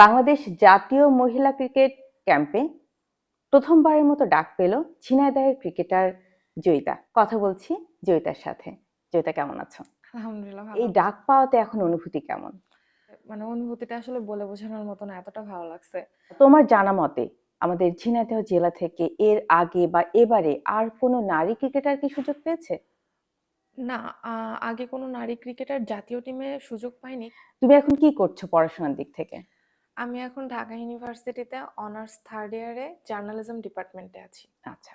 বাংলাদেশ জাতীয় মহিলা ক্রিকেট ক্যাম্পে প্রথমবারের মতো ডাক পেল ঝিনাইদহের ক্রিকেটার জয়িতা। কথা বলছি জয়িতার সাথে। জয়িতা কেমন আছো? আলহামদুলিল্লাহ এই ডাক পাওয়াতে এখন অনুভূতি কেমন? মানে অনুভূতিটা আসলে বলে বোঝানোর মতো না এতটা ভালো লাগছে। তোমার জানা মতে আমাদের ঝিনাইদহ জেলা থেকে এর আগে বা এবারে আর কোনো নারী ক্রিকেটার কি সুযোগ পেয়েছে? না আগে কোনো নারী ক্রিকেটার জাতীয় টিমে সুযোগ পাইনি তুমি এখন কি করছ পড়াশোনার দিক থেকে? আমি এখন ঢাকা ইউনিভার্সিটিতে অনার্স থার্ড ইয়ারে জার্নালিজম ডিপার্টমেন্টে আছি। আচ্ছা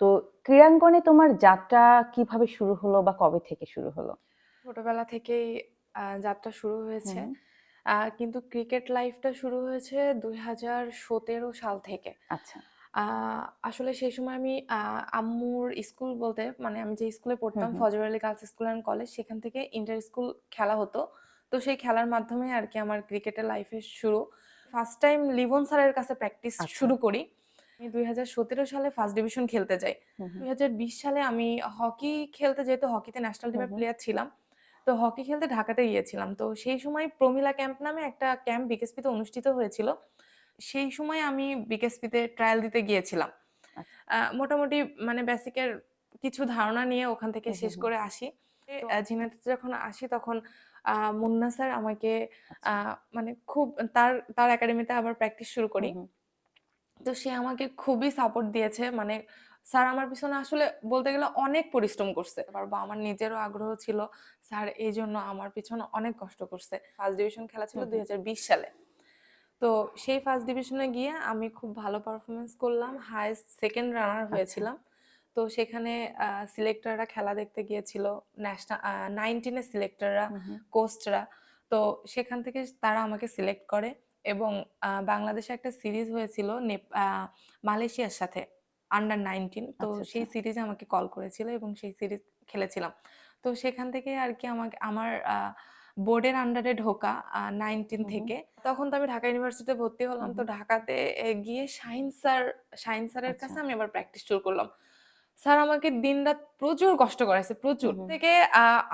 তো ক্রীড়াঙ্গনে তোমার যাত্রা কীভাবে শুরু হলো বা কবে থেকে শুরু হলো? ছোটবেলা থেকেই যাত্রা শুরু হয়েছে। কিন্তু ক্রিকেট লাইফটা শুরু হয়েছে দুই হাজার সতেরো সাল থেকে। আচ্ছা। আসলে সেই সময় আমি আম্মুর স্কুল বলতে মানে আমি যে স্কুলে পড়তাম Fazar Ali girls school and college সেখান থেকে ইন্টার স্কুল খেলা হতো। তো সেই খেলার মাধ্যমে আর কি আমার ক্রিকেটের লাইফের শুরু। ফার্স্ট টাইম লিবন স্যারের কাছে প্র্যাকটিস আচ্ছা। শুরু করি আমি দুই হাজার সতেরো সালে ফার্স্ট ডিভিশন খেলতে যাই। দুই সালে আমি হকি খেলতে যেহেতু হকিতে ন্যাশনাল টিমের। প্লেয়ার ছিলাম তো হকি খেলতে ঢাকাতে গিয়েছিলাম তো সেই সময় প্রমিলা ক্যাম্প নামে একটা ক্যাম্প বিকেএসপিতে অনুষ্ঠিত হয়েছিল সেই সময় আমি বিকেএসপিতে ট্রায়াল দিতে গিয়েছিলাম আচ্ছা। মোটামুটি মানে বেসিকের কিছু ধারণা নিয়ে ওখান থেকে শেষ। করে আসি ঝিনাইদহে যখন আসি তখন মুন্না স্যার আমাকে আচ্ছা। মানে খুব তার তার একাডেমিতে আবার প্র্যাকটিস শুরু করি। তো সে আমাকে খুবই সাপোর্ট দিয়েছে। মানে স্যার আমার পিছনে আসলে বলতে গেলে অনেক পরিশ্রম করছে। পারব আমার নিজেরও আগ্রহ ছিল। স্যার এই জন্য আমার পিছনে অনেক কষ্ট করছে। ফার্স্ট ডিভিশন খেলা ছিল দুই হাজার বিশ সালে। তো সেই ফার্স্ট ডিভিশনে গিয়ে আমি খুব ভালো পারফরমেন্স করলাম। হায়েস্ট সেকেন্ড রানার আচ্ছা। হয়েছিলাম। তো সেখানে সিলেক্টররা খেলা দেখতে গিয়েছিল ন্যাশনাল নাইনটিনের সিলেক্টররা হুম। তো সেখান থেকে তারা আমাকে সিলেক্ট করে এবং বাংলাদেশে একটা সিরিজ হয়েছিল মালয়েশিয়ার সাথে আন্ডার নাইনটিন তো আচ্ছা সেই আচ্ছা। সিরিজে আমাকে কল করেছিল এবং সেই সিরিজ খেলেছিলাম তো সেখান থেকে আর কি আমাকে আমার বোর্ডের আন্ডারে ঢোকা নাইনটিন। থেকে তখন তো আমি ঢাকা ইউনিভার্সিটিতে ভর্তি হলাম তো ঢাকাতে গিয়ে শাহিন স্যার শাহিন স্যারের আচ্ছা। কাছে আমি আবার প্র্যাকটিস শুরু করলাম স্যার আমাকে দিনরাত প্রচুর কষ্ট করাইছে প্রচুর। থেকে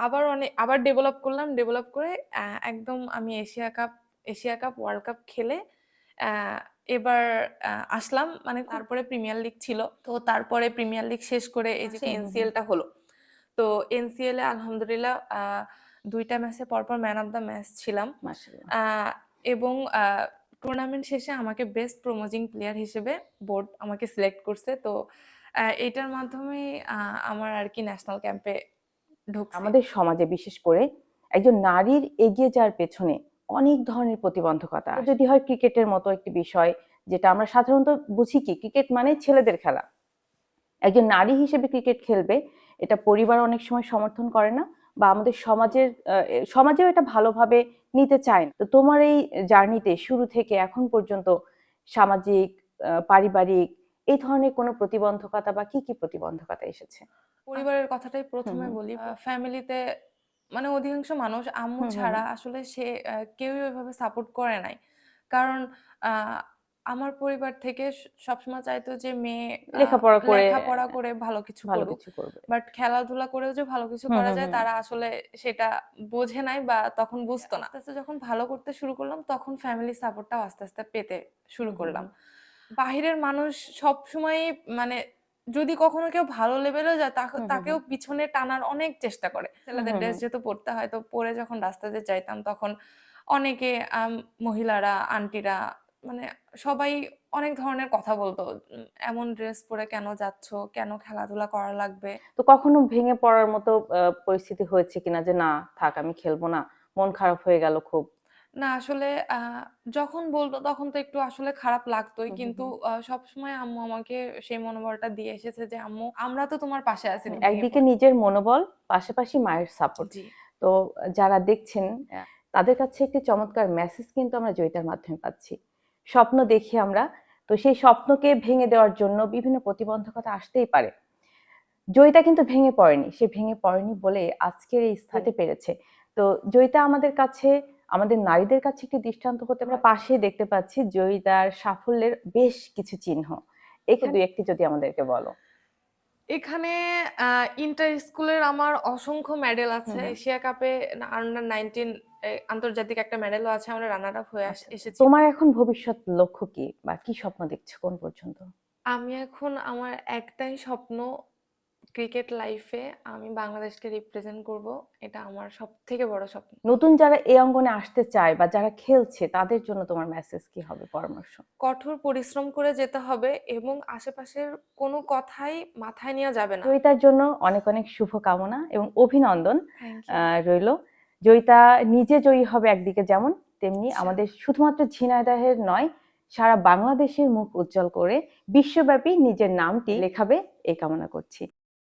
আবার অনেক আবার ডেভেলপ করলাম ডেভেলপ করে একদম আমি Asia cup Asia cup world cup খেলে এবার আসলাম। মানে তারপরে প্রিমিয়ার লিগ ছিল। তো তারপরে প্রিমিয়ার লিগ শেষ করে এই যে। এনসিএলটা হলো। তো এনসিএল এ আলহামদুলিল্লাহ দুইটা ম্যাচে পরপর ম্যান অফ দ্য ম্যাচ ছিলাম। আহ, এবং টুর্নামেন্ট শেষে আমাকে বেস্ট প্রমোজিং প্লেয়ার হিসেবে বোর্ড আমাকে সিলেক্ট করছে। তো এটার মাধ্যমে আমার আর কি ন্যাশনাল ক্যাম্পে ঢুকছি। আমাদের সমাজে বিশেষ করে একজন নারীর এগিয়ে যাওয়ার পেছনে অনেক ধরনের প্রতিবন্ধকতা। যদি হয় ক্রিকেটের মতো একটি বিষয়, যেটা আমরা সাধারণত বুঝি কি, ক্রিকেট মানে ছেলেদের খেলা। একজন নারী হিসেবে ক্রিকেট খেলবে, এটা পরিবার অনেক সময় সমর্থন করে না বা আমাদের সমাজের সমাজেও এটা ভালোভাবে নিতে চায় না। তো তোমার এই জার্নিতে শুরু থেকে এখন পর্যন্ত সামাজিক পারিবারিক এই ধরনের কোনো প্রতিবন্ধকতা বা কি কি প্রতিবন্ধকতা এসেছে? পরিবারের কথাটাই প্রথমে বলি ফ্যামিলিতে মানে অধিকাংশ মানুষ আম্মু ছাড়া আসলে সে আহ, কেউই ওইভাবে সাপোর্ট করে নাই। কারণ আমার পরিবার থেকে সবসময় চাইতো যে মেয়ে লেখাপড়া করে লেখাপড়া করে ভালো কিছু ভালো কিছু করবে। বাট খেলাধুলা করেও যে ভালো কিছু করা যায় তারা আসলে সেটা বোঝে নাই বা তখন বুঝতো না। আস্তে আস্তে যখন ভালো করতে শুরু করলাম তখন ফ্যামিলি সাপোর্টটাও আস্তে আস্তে পেতে শুরু করলাম। বাহিরের মানুষ সব সময় মানে যদি কখনো কেউ ভালো লেভেলেও যায় তাকেও পিছনে টানার অনেক চেষ্টা করে। ছেলেদের ড্রেস যেহেতু পরতে হয় তো পরে যখন রাস্তাতে যাইতাম তখন অনেকে মহিলারা আন্টিরা মানে সবাই অনেক ধরনের কথা বলতো। এমন ড্রেস পরে কেন যাচ্ছ? কেন খেলাধুলা করা লাগবে? তো কখনো ভেঙে পড়ার মতো পরিস্থিতি হয়েছে কিনা যে না থাক আমি খেলব না। মন খারাপ হয়ে গেল খুব। না আসলে যখন বলতো তখন তো একটু আসলে খারাপ লাগতোই। কিন্তু হুম। আহ, সবসময় আম্মু আমাকে সেই মনোবলটা দিয়ে এসেছে যে আম্মু আমরা তো তোমার পাশে আছি হুম, একদিকে নিজের মনোবল পাশাপাশি মায়ের সাপোর্ট জি। তো যারা দেখছেন আহ, তাদের কাছে একটি চমৎকার মেসেজ কিন্তু আমরা জয়িতার মাধ্যমে পাচ্ছি। স্বপ্ন দেখি আমরা। তো সেই স্বপ্নকে ভেঙে দেওয়ার জন্য বিভিন্ন প্রতিবন্ধকতা আসতেই পারে। জয়িতা কিন্তু ভেঙে পড়েনি। সে ভেঙে পড়েনি বলে আজকের এই স্থাতে পেরেছে। তো জয়িতা আমাদের কাছে আমাদের নারীদের কাছে একটি দৃষ্টান্ত হতে আমরা পাশে দেখতে পাচ্ছি জয়িতার সাফল্যের বেশ কিছু চিহ্ন। এখানে দুই একটি যদি আমাদেরকে বলো। এখানে ইন্টার স্কুলের আমার অসংখ্য মেডেল আছে। এশিয়া কাপে আন্ডার নাইনটিন আন্তর্জাতিক একটা মেডেলও আছে আমরা রানার আপ হয়ে আস- আচ্ছা। এসেছি। তোমার এখন ভবিষ্যৎ লক্ষ্য কি? বা কি স্বপ্ন দেখছ কোন পর্যন্ত? আমি এখন আমার একটাই স্বপ্ন ক্রিকেট লাইফে আমি বাংলাদেশকে রিপ্রেজেন্ট করব এটা আমার সব থেকে বড় স্বপ্ন। নতুন যারা এই অঙ্গনে আসতে চায় বা যারা খেলছে তাদের জন্য তোমার মেসেজ কি হবে পরামর্শ? কঠোর পরিশ্রম করে যেতে হবে এবং আশেপাশের কোনো কথাই মাথায় নেওয়া যাবে না। জয়িতার জন্য অনেক অনেক শুভ কামনা এবং অভিনন্দন রইল। জয়িতা নিজে জয়ী হবে একদিকে যেমন তেমনি আচ্ছা। আমাদের শুধুমাত্র ঝিনাইদহের নয় সারা বাংলাদেশের মুখ উজ্জ্বল করে বিশ্বব্যাপী নিজের নামটি লেখাবে এই কামনা করছি।